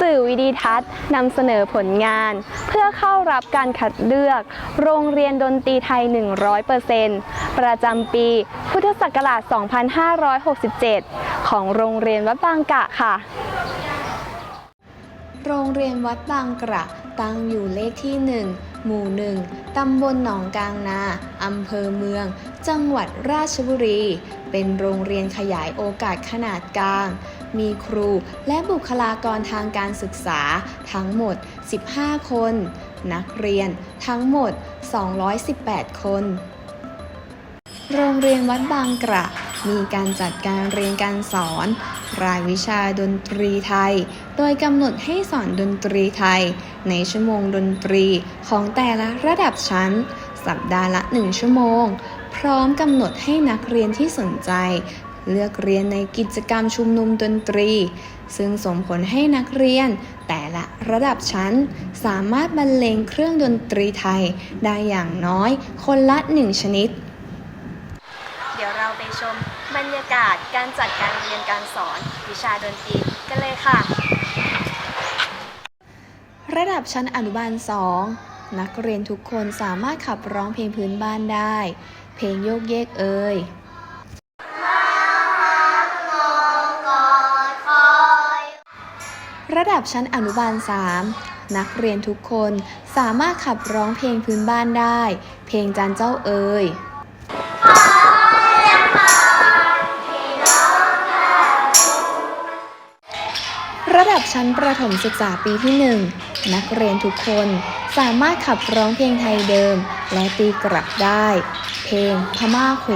สื่อวิดีทัศน์นำเสนอผลงาน เพื่อเข้ารับการคัดเลือก โรงเรียนดนตรีไทย 100%ประจำปี พุทธศักราช 2567 ของโรงเรียนวัดบางกะค่ะ โรงเรียนวัดบางกระตั้งอยู่เลขที่ 1 หมู่1ตำบลหนองกลางนา อำเภอเมือง จังหวัดราชบุรี เป็นโรงเรียนขยายโอกาสขนาดกลาง มีครูและบุคลากรทางการศึกษาทั้งหมด 15 คน นักเรียนทั้งหมด 218 คน โรงเรียนวัดบางกระมีการจัดการเรียนการสอน รายวิชาดนตรีไทย โดยกำหนดให้สอนดนตรีไทย ในชั่วโมงดนตรีของแต่ละระดับชั้น สัปดาห์ละ 1 ชั่วโมง พร้อมกำหนดให้นักเรียนที่สนใจ เลือกเรียนในกิจกรรมชุมนุมดนตรี ซึ่งส่งผลให้นักเรียน แต่ละระดับชั้น สามารถบรรเลงเครื่องดนตรีไทย ได้อย่างน้อยคนละหนึ่งชนิด เดี๋ยวเราไป ชม บรรยากาศการจัดการเรียนการสอน วิชาดนตรีกันเลยค่ะ ระดับชั้นอนุบาล 2 นักเรียนทุกคนสามารถขับร้องเพลงพื้นบ้านได้ เพลงโยกเยกเอ่ยระดับชั้นอนุบาล 3 นักเรียนทุกคนสามารถขับร้องเพลงพื้นบ้านได้ เพลงจันเจ้าเอ่ย ระดับชั้นประถมศึกษาปีที่ 1 นักเรียนทุกคนสามารถขับร้องเพลงไทยเดิม และตีกลับได้ เพลงพม่าเขว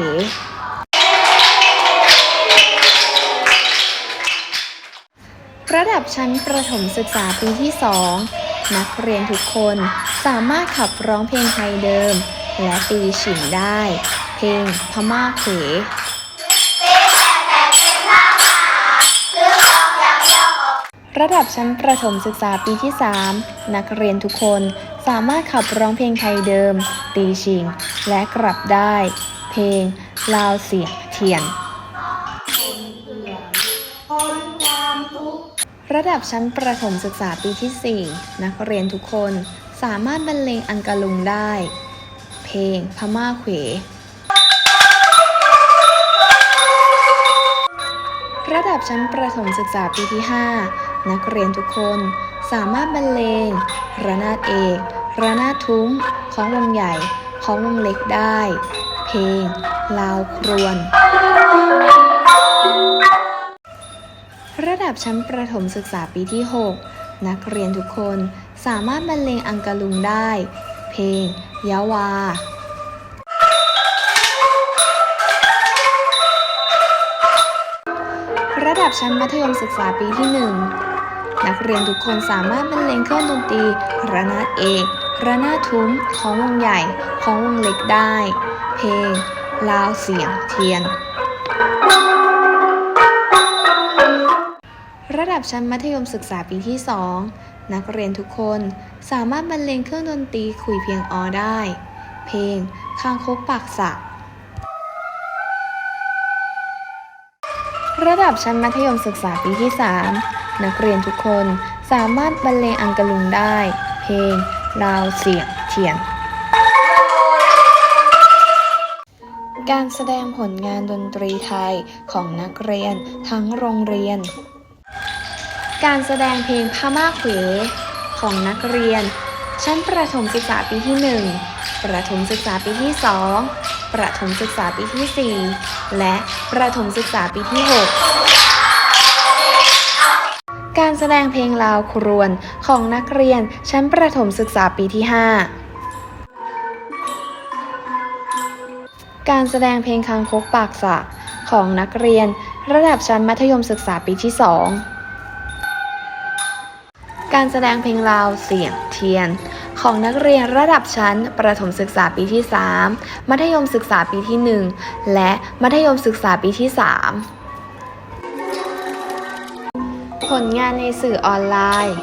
ระดับชั้นประถมศึกษาปีที่ 2 นักเรียนทุกคนสามารถขับร้องเพลงไทยเดิม และตีฉิมได้ เพลงพม่าเข ระดับชั้นประถมศึกษาปีที่ 3 นักเรียนทุกคนสามารถขับร้องเพลงไทยเดิม ตีชิง และกลับได้ เพลง ลาวเสียงเทียน ระดับชั้นประถมศึกษาปีที่ 4 นักเรียนทุกคนสามารถบรรเลงอังกะลุงได้ เพลงพม่าเขวระดับชั้นประถมศึกษาปีที่ 5 นักเรียนทุกคนสามารถบรรเลงระนาดเอกระนาดทุ้มของวงใหญ่ของวงเล็กได้ เพลง ลาวครวน ระดับชั้นประถมศึกษาปีที่ 6 นักเรียนทุกคนสามารถบรรเลงอังกะลุงได้ เพลงยาวาระดับชั้นมัธยมศึกษาปีที่ 1 นักเรียนทุกคนสามารถบรรเลงเครื่องดนตรีระนาดเอกระนาดทุ้ม ของวงใหญ่ ของวงเล็กได้ เพลง ลาวเสียงเทียน ระดับชั้นมัธยมศึกษาปีที่ 2 นักเรียนทุกคนสามารถบรรเลงเครื่องดนตรีคุยเพียงออได้ เพลงคางคกปากสะ ระดับชั้นมัธยมศึกษาปีที่ 3 นักเรียนทุกคนสามารถบรรเลงอังกะลุงได้ เพลงลาวเสียงเทียน การแสดงผลงานดนตรีไทยของนักเรียนทั้งโรงเรียน การแสดงเพลงพม่าเขวของนักเรียน ชั้นประถมศึกษาปีที่ 1 ประถมศึกษาปีที่ 2 ประถมศึกษาปีที่ 4 และประถมศึกษาปีที่ 6 การแสดงเพลงลาวครวนของนักเรียนชั้นประถมศึกษาปีที่ 5การแสดงเพลงคางคกปากสะของนักเรียน ระดับชั้นมัธยมศึกษาปีที่ 2 การแสดงเพลงลาวเสียงเทียน ของนักเรียนระดับชั้น ประถมศึกษาปีที่ 3 มัธยมศึกษาปีที่ 1 และมัธยมศึกษาปีที่ 3 ผลงานในสื่อออนไลน์